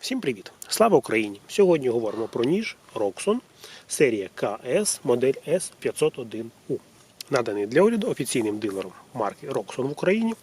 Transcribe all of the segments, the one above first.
Всім привіт! Слава Україні! Сьогодні говоримо про ніж Roxxon, серія КС, модель S501U. Наданий для огляду офіційним дилером марки Roxxon в Україні.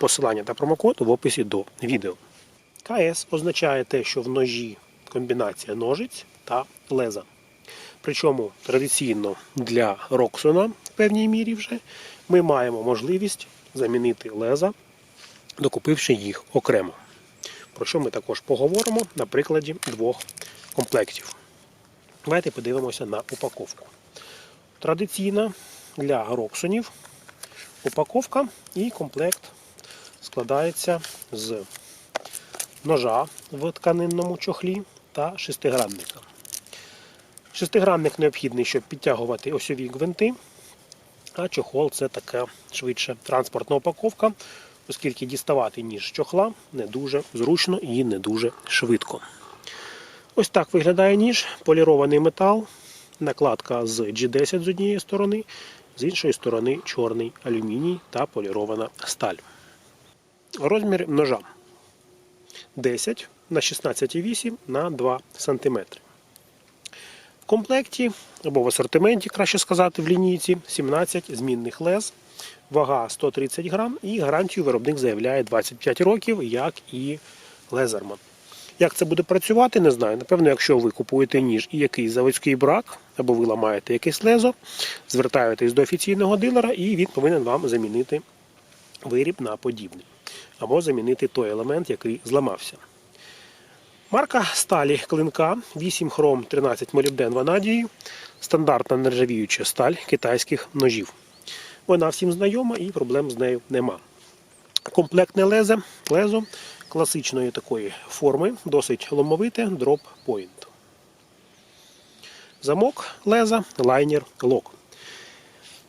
Посилання та промокод в описі до відео. КС означає те, що в ножі комбінація ножиць та леза. Причому традиційно для Roxxon в певній мірі вже ми маємо можливість замінити леза, докупивши їх окремо про що ми також поговоримо на прикладі двох комплектів. Давайте подивимося на упаковку. Традиційна для роксонів упаковка і комплект складається з ножа в тканинному чохлі та шестигранника. Шестигранник необхідний, щоб підтягувати осьові гвинти, а чохол це така швидше транспортна упаковка, оскільки діставати ніж з чохла не дуже зручно і не дуже швидко. Ось так виглядає ніж, полірований метал, накладка з G10 з однієї сторони, з іншої сторони чорний алюміній та полірована сталь. Розмір ножа 10 на 16,8 на 2 см. В комплекті або в асортименті, краще сказати, в лінійці 17 змінних лез, вага 130 грам і гарантію виробник заявляє 25 років, як і Лезерман. Як це буде працювати, не знаю. Напевно, якщо ви купуєте ніж і якийсь заводський брак, або ви ламаєте якесь лезо, звертаєтесь до офіційного дилера і він повинен вам замінити виріб на подібний. Або замінити той елемент, який зламався. Марка сталі клинка 8 хром 13 молібден ванадії, стандартна нержавіюча сталь китайських ножів. Вона всім знайома і проблем з нею нема. Комплектне лезе, лезо класичної такої форми, досить ломовите, дроп point. Замок леза, лайнер лок.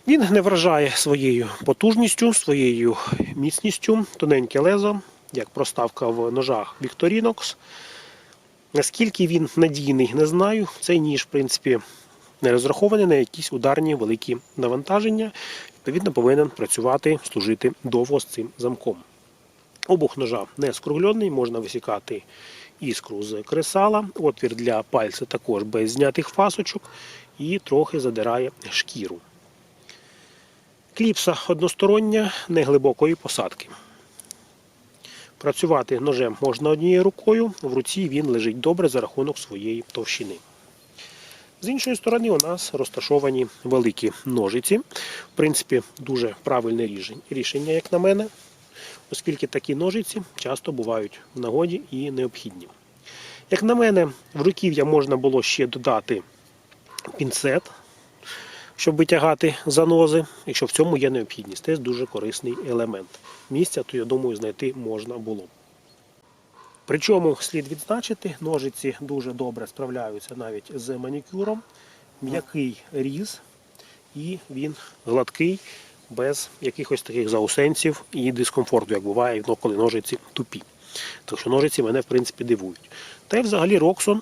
Він не вражає своєю потужністю, своєю міцністю, тоненьке лезо, як проставка в ножах Victorinox. Наскільки він надійний, не знаю. Цей ніж, в принципі, не розрахований на якісь ударні великі навантаження. Відповідно, повинен працювати, служити довго з цим замком. Обух ножа не скруглений, можна висікати іскру з кресала. Отвір для пальця також без знятих фасочок і трохи задирає шкіру. Кліпса одностороння, неглибокої посадки. Працювати ножем можна однією рукою, в руці він лежить добре за рахунок своєї товщини. З іншої сторони, у нас розташовані великі ножиці. В принципі, дуже правильне рішення, як на мене, оскільки такі ножиці часто бувають в нагоді і необхідні. Як на мене, в руків'я можна було ще додати пінцет, щоб витягати занози, якщо в цьому є необхідність. Це дуже корисний елемент. Місця, то я думаю, знайти можна було. Причому слід відзначити, ножиці дуже добре справляються навіть з манікюром, м'який різ, і він гладкий, без якихось таких заусенців і дискомфорту, як буває, ну, коли ножиці тупі. Так що ножиці мене в принципі дивують. Та й взагалі Роксон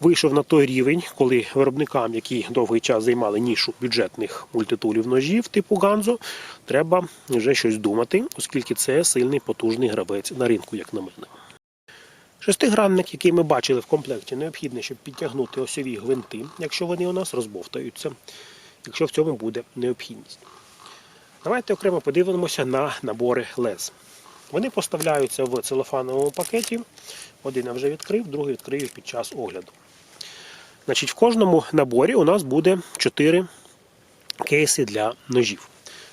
вийшов на той рівень, коли виробникам, які довгий час займали нішу бюджетних мультитулів ножів типу Ганзо, треба вже щось думати, оскільки це сильний потужний гравець на ринку, як на мене. Шестигранник, який ми бачили в комплекті, необхідний, щоб підтягнути осьові гвинти, якщо вони у нас розбовтаються, якщо в цьому буде необхідність. Давайте окремо подивимося на набори лез. Вони поставляються в целофановому пакеті. Один я вже відкрив, другий відкрию під час огляду. Значить, В кожному наборі у нас буде 4 кейси для ножів.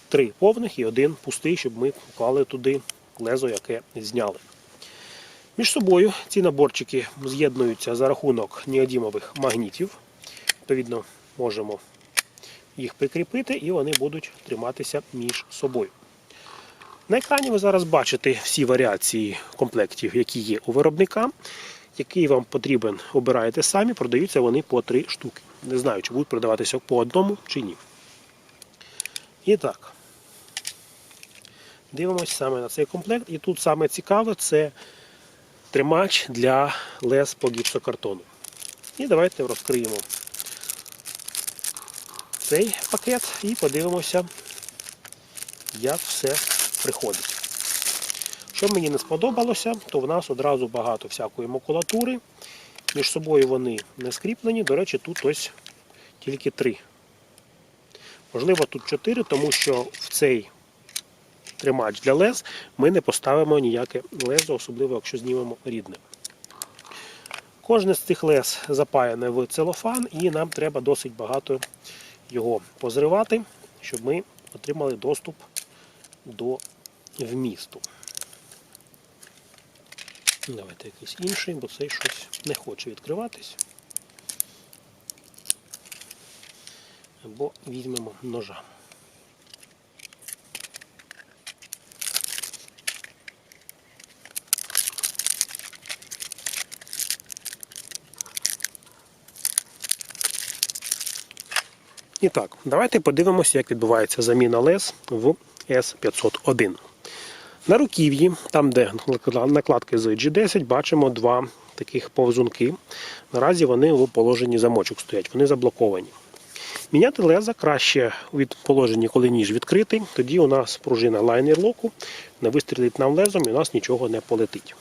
Три повних і один пустий, щоб ми поклали туди лезо, яке зняли. Між собою ці наборчики з'єднуються за рахунок неодімових магнітів. Відповідно, можемо їх прикріпити і вони будуть триматися між собою. На екрані ви зараз бачите всі варіації комплектів, які є у виробника. Який вам потрібен, обираєте самі, продаються вони по 3 штуки. Не знаю, чи будуть продаватися по одному чи ні. І так, дивимося саме на цей комплект. І тут саме цікаве це тримач для лез по гіпсокартону. І давайте розкриємо цей пакет і подивимося, як все приходить. Що мені не сподобалося, то в нас одразу багато всякої макулатури. Між собою вони не скріплені. До речі, тут ось тільки три. Можливо, тут чотири, тому що в цей тримач для лез ми не поставимо ніяке лезо, особливо якщо знімемо рідне. Кожне з цих лез запаяне в целофан, і нам треба досить багато його позривати, щоб ми отримали доступ до вмісту. Давайте якийсь інший, бо цей щось не хоче відкриватись. Або візьмемо ножа. І так, давайте подивимося, як відбувається заміна лез в S501. На руків'ї, там де накладки з G10, бачимо два таких повзунки. Наразі вони в положенні замочок стоять, вони заблоковані. Міняти леза краще від положення, коли ніж відкритий, тоді у нас пружина лайнер локу не вистрілить нам лезом і у нас нічого не полетить.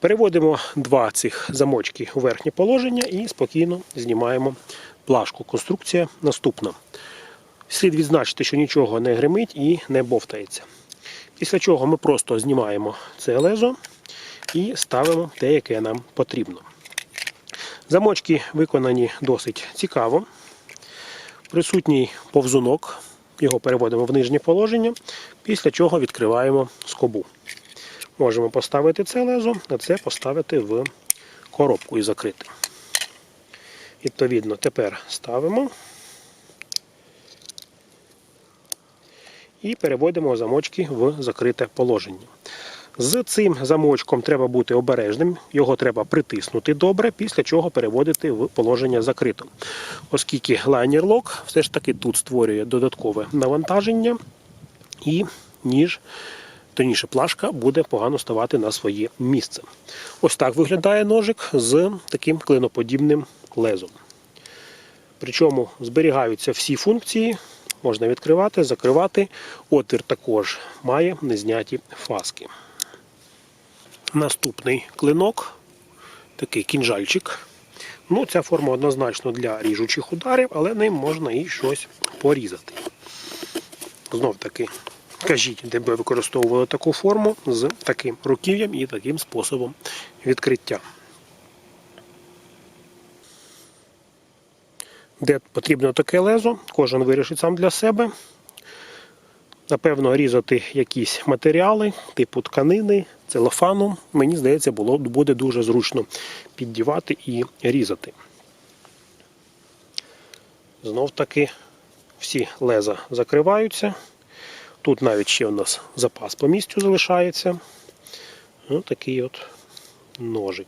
Переводимо два цих замочки у верхнє положення і спокійно знімаємо плашку. Конструкція наступна. Слід відзначити, що нічого не гримить і не бовтається. Після чого ми просто знімаємо це лезо і ставимо те, яке нам потрібно. Замочки виконані досить цікаво. Присутній повзунок, його переводимо в нижнє положення, після чого відкриваємо скобу. Можемо поставити це лезо, а це поставити в коробку і закрити. Відповідно, тепер ставимо і переводимо замочки в закрите положення. З цим замочком треба бути обережним, його треба притиснути добре, після чого переводити в положення закрито. Оскільки лайнер лок все ж таки тут створює додаткове навантаження і ніж, тоніше плашка буде погано ставати на своє місце. Ось так виглядає ножик з таким клиноподібним лезом. Причому зберігаються всі функції, можна відкривати, закривати. Отвір також має незняті фаски. Наступний клинок, такий кінжальчик. Ну, Ця форма однозначно для ріжучих ударів, але ним можна і щось порізати. Знов таки, кажіть, де би використовували таку форму з таким руків'ям і таким способом відкриття. Де потрібно таке лезо, кожен вирішить сам для себе. Напевно, різати якісь матеріали, типу тканини, целофану, мені здається, було, буде дуже зручно піддівати і різати. Знов таки всі леза закриваються. Тут навіть ще у нас запас по місцю залишається. Ось такий от ножик.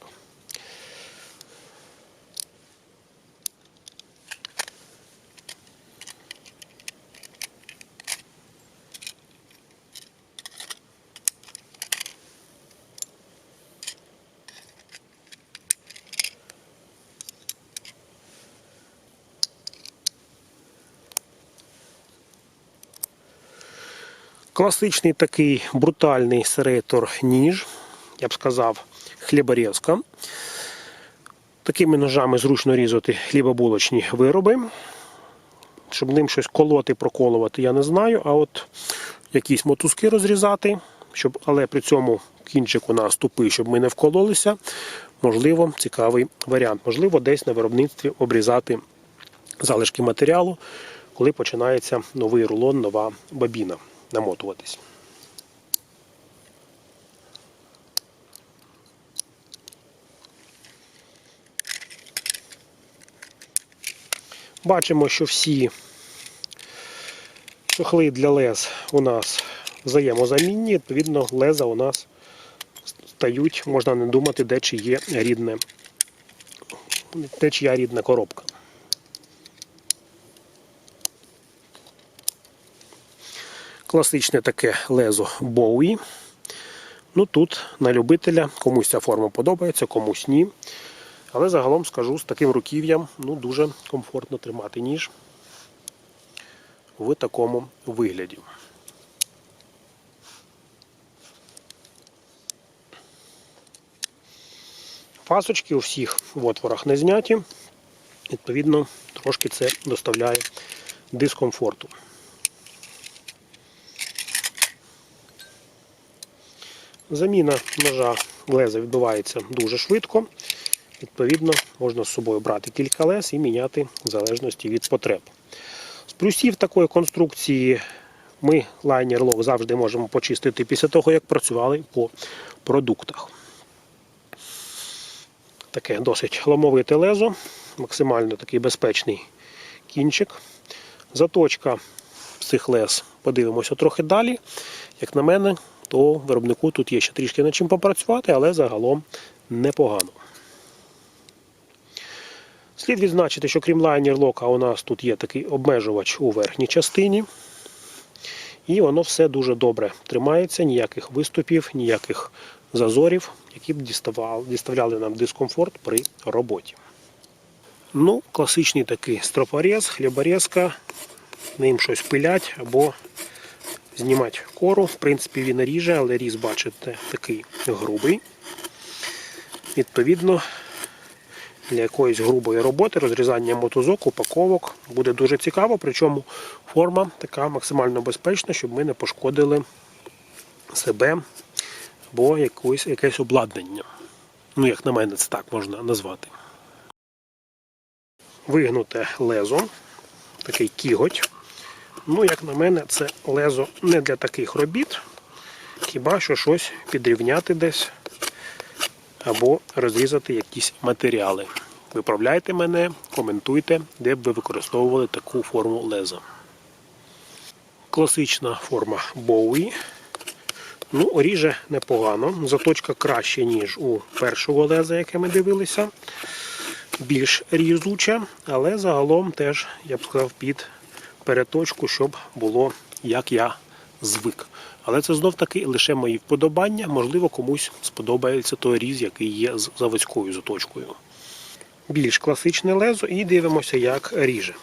Класичний такий брутальний серейтор ніж, я б сказав, хліборезка. Такими ножами зручно різати хлібобулочні вироби. Щоб ним щось колоти, проколувати, я не знаю. А от якісь мотузки розрізати, щоб, але при цьому кінчик у нас тупий, щоб ми не вкололися. Можливо, цікавий варіант. Можливо, десь на виробництві обрізати залишки матеріалу, коли починається новий рулон, нова бобіна намотуватись. Бачимо, що всі чохли для лез у нас взаємозамінні, відповідно, леза у нас стають, можна не думати, де чи є рідне, де чия рідна коробка. Класичне таке лезо Bowie. Ну Тут на любителя комусь ця форма подобається, комусь ні. Але загалом скажу, з таким руків'ям ну, дуже комфортно тримати ніж в такому вигляді. Фасочки у всіх в отворах не зняті, відповідно, трошки це доставляє дискомфорту. Заміна ножа леза відбувається дуже швидко. Відповідно, можна з собою брати кілька лез і міняти в залежності від потреб. З плюсів такої конструкції ми лайнер лог завжди можемо почистити після того, як працювали по продуктах. Таке досить ломовите лезо, максимально такий безпечний кінчик. Заточка цих лез подивимося трохи далі. Як на мене, то виробнику тут є ще трішки над чим попрацювати, але загалом непогано. Слід відзначити, що крім лайнер лока, у нас тут є такий обмежувач у верхній частині. І воно все дуже добре тримається, ніяких виступів, ніяких зазорів, які б діставляли нам дискомфорт при роботі. Ну, класичний такий стропорез, хліборезка, ним щось пилять або знімати кору. В принципі, він ріже, але різ, бачите, такий грубий. Відповідно, для якоїсь грубої роботи, розрізання мотузок, упаковок буде дуже цікаво, причому форма така максимально безпечна, щоб ми не пошкодили себе або якусь, якесь обладнання. Ну, як на мене, це так можна назвати. Вигнуте лезо, такий кіготь. Ну, як на мене, це лезо не для таких робіт, хіба що щось підрівняти десь або розрізати якісь матеріали. Виправляйте мене, коментуйте, де б ви використовували таку форму леза. Класична форма Bowie. Ну, ріже непогано. Заточка краще, ніж у першого леза, яке ми дивилися. Більш різуча, але загалом теж, я б сказав, під переточку, щоб було як я звик. Але це знов таки лише мої вподобання. Можливо, комусь сподобається той різ, який є з заводською заточкою. Більш класичне лезо і дивимося, як ріже.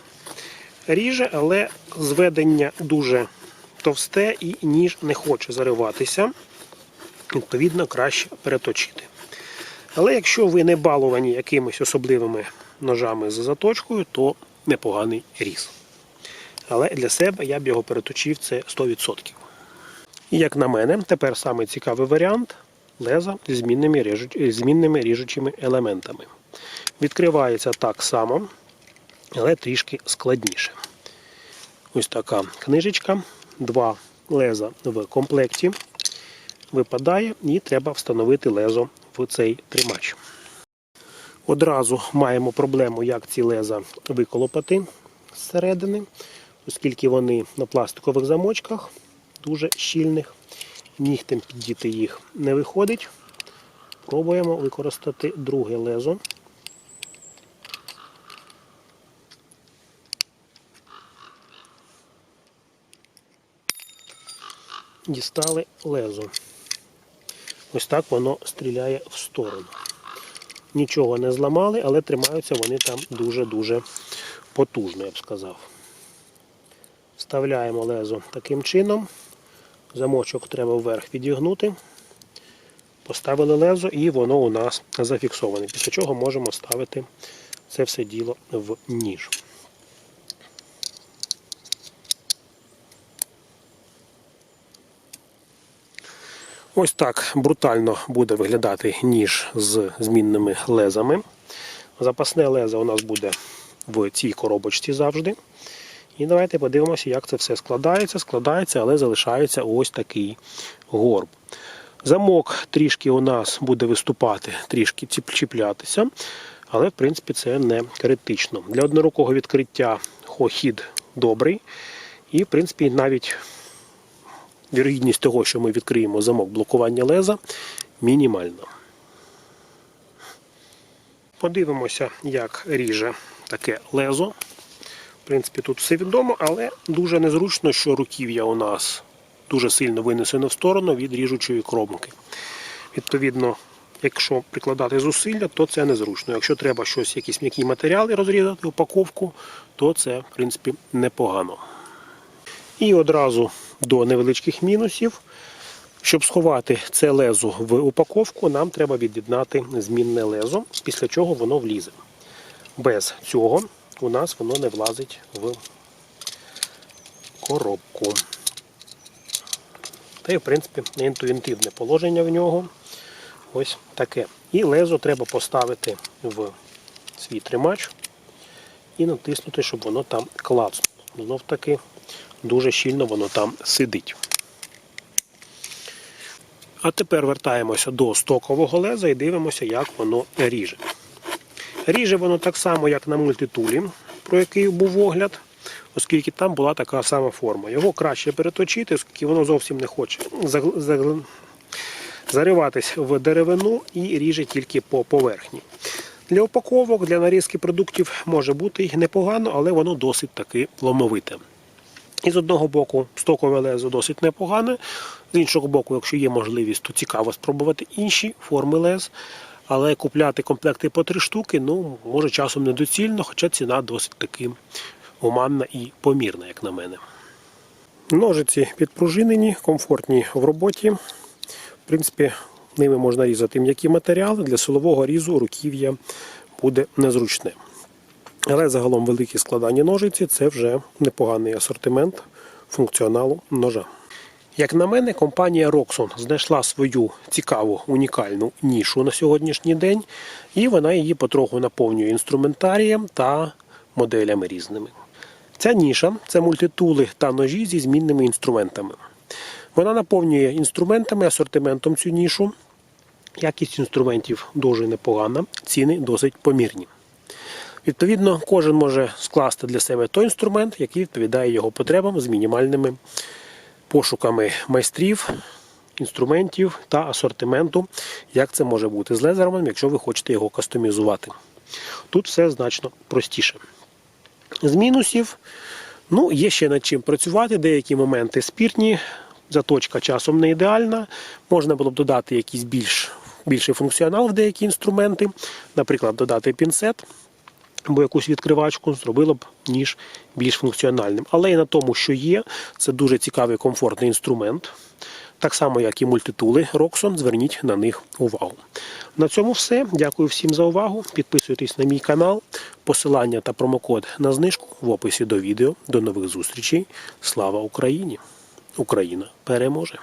Ріже, але зведення дуже товсте і ніж не хоче зариватися. Відповідно, краще переточити. Але якщо ви не баловані якимись особливими ножами з заточкою, то непоганий різ. Але для себе я б його переточив це 100%. І як на мене, тепер саме цікавий варіант леза зі змінними, ріжуч- змінними ріжучими елементами. Відкривається так само, але трішки складніше. Ось така книжечка, два леза в комплекті. Випадає і треба встановити лезо в цей тримач. Одразу маємо проблему, як ці леза виколопати зсередини, оскільки вони на пластикових замочках дуже щільних. Нігтем піддіти їх не виходить. Пробуємо використати друге лезо. Дістали лезо. Ось так воно стріляє в сторону. Нічого не зламали, але тримаються вони там дуже-дуже потужно, я б сказав. Вставляємо лезо таким чином. Замочок треба вверх відігнути. Поставили лезо і воно у нас зафіксоване. Після чого можемо ставити це все діло в ніж. Ось так брутально буде виглядати ніж з змінними лезами. Запасне лезо у нас буде в цій коробочці завжди. І давайте подивимося, як це все складається. Складається, але залишається ось такий горб. Замок трішки у нас буде виступати, трішки чіплятися, але в принципі це не критично. Для однорукого відкриття хід добрий. І, в принципі, навіть вірогідність того, що ми відкриємо замок блокування леза, мінімальна. Подивимося, як ріже таке лезо. Принципі, тут все відомо, але дуже незручно, що руків'я у нас дуже сильно винесено в сторону від ріжучої кромки. Відповідно, якщо прикладати зусилля, то це незручно. Якщо треба щось, якісь м'які матеріали розрізати, упаковку, то це, в принципі, непогано. І одразу до невеличких мінусів. Щоб сховати це лезо в упаковку, нам треба від'єднати змінне лезо, після чого воно влізе. Без цього у нас воно не влазить в коробку. Та й, в принципі, інтуїтивне положення в нього ось таке. І лезо треба поставити в свій тримач і натиснути, щоб воно там клацнуло. Знов таки дуже щільно воно там сидить. А тепер вертаємося до стокового леза і дивимося, як воно ріже. Ріже воно так само, як на мультитулі, про який був огляд, оскільки там була така сама форма. Його краще переточити, оскільки воно зовсім не хоче зариватись в деревину і ріже тільки по поверхні. Для упаковок, для нарізки продуктів може бути непогано, але воно досить таки ломовите. І з одного боку стокове лезо досить непогане, з іншого боку, якщо є можливість, то цікаво спробувати інші форми лез. Але купляти комплекти по три штуки, ну, може часом недоцільно, хоча ціна досить таки гуманна і помірна, як на мене. Ножиці підпружинені, комфортні в роботі. В принципі, ними можна різати м'які матеріали. Для силового різу руків'я буде незручне. Але загалом великі складання ножиці це вже непоганий асортимент функціоналу ножа. Як на мене, компанія Roxon знайшла свою цікаву унікальну нішу на сьогоднішній день, і вона її потроху наповнює інструментарієм та моделями різними. Ця ніша це мультитули та ножі зі змінними інструментами. Вона наповнює інструментами, асортиментом цю нішу. Якість інструментів дуже непогана, ціни досить помірні. Відповідно, кожен може скласти для себе той інструмент, який відповідає його потребам з мінімальними пошуками майстрів, інструментів та асортименту, як це може бути з лезером, якщо ви хочете його кастомізувати. Тут все значно простіше. З мінусів, ну, є ще над чим працювати, деякі моменти спірні, заточка часом не ідеальна. Можна було б додати якийсь більш, більший функціонал в деякі інструменти, наприклад, додати пінцет або якусь відкривачку, зробило б ніж більш функціональним. Але і на тому, що є, це дуже цікавий комфортний інструмент. Так само, як і мультитули Roxon, зверніть на них увагу. На цьому все. Дякую всім за увагу. Підписуйтесь на мій канал. Посилання та промокод на знижку в описі до відео. До нових зустрічей. Слава Україні! Україна переможе!